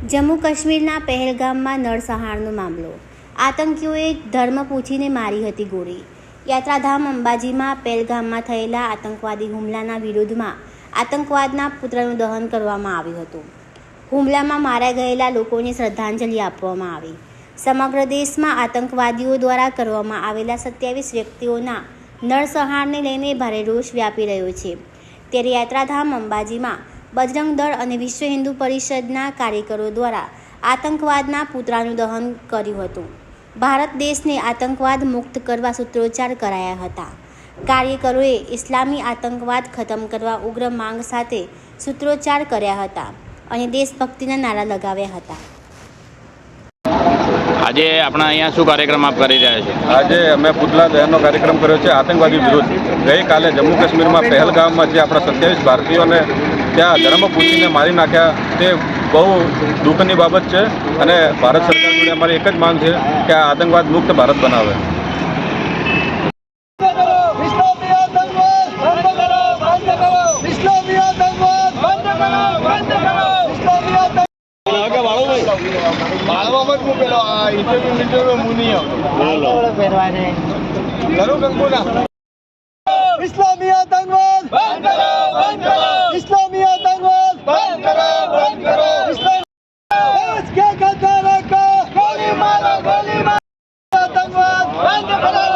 જમ્મુ કાશ્મીરના પહેલગામમાં નરસંહારનો મામલો. આતંકીઓએ ધર્મ પૂછીને મારી હતી ગોળી. યાત્રાધામ અંબાજીમાં પહેલગામમાં થયેલા આતંકવાદી હુમલાના વિરોધમાં આતંકવાદના પુત્રનું દહન કરવામાં આવ્યું હતું. હુમલામાં મારા ગયેલા લોકોને શ્રદ્ધાંજલિ આપવામાં આવી. સમગ્ર દેશમાં આતંકવાદીઓ દ્વારા કરવામાં આવેલા સત્યાવીસ વ્યક્તિઓના નરસંહારને લઈને ભારે રોષ વ્યાપી રહ્યો છે. ત્યારે યાત્રાધામ અંબાજીમાં બજરંગ દળ અને વિશ્વ હિન્દુ પરિષદના કાર્યકરો દ્વારા આતંકવાદના પુતળાનું દહન કર્યું હતું. ભારત દેશને આતંકવાદ મુક્ત કરવા સૂત્રોચ્ચાર કરાયા હતા. કાર્યકરોએ ઇસ્લામી આતંકવાદ ખતમ કરવા ઉગ્ર માંગ સાથે સૂત્રોચ્ચાર કર્યા હતા અને દેશભક્તિના નારા લગાવ્યા હતા. આજે આપણા અહીંયા શું કાર્યક્રમ આપ કરી રહ્યા છે? આજે અમે પુતલા દહનનો કાર્યક્રમ કર્યો છે આતંકવાદી વિરુદ્ધ ગઈકાલે જમ્મુ કાશ્મીરમાં પહેલગામમાં જે આપણા સત્યાવીસ ભારતીયોને ત્યાં ધર્મ પૂછીને મારી નાખ્યા. તે બહુ દુઃખની બાબત છે અને ભારત સરકાર જોડે અમારી એક જ માંગ છે કે આ આતંકવાદ મુક્ત ભારત બનાવે. ઇસ્લામી આતંકવાદ બાળવામાં જ મૂકેલો આ ઇન્ટરવ્યુ ઇન્ટરવ્યુ કંકુના ઇસ્લામી ¡Vende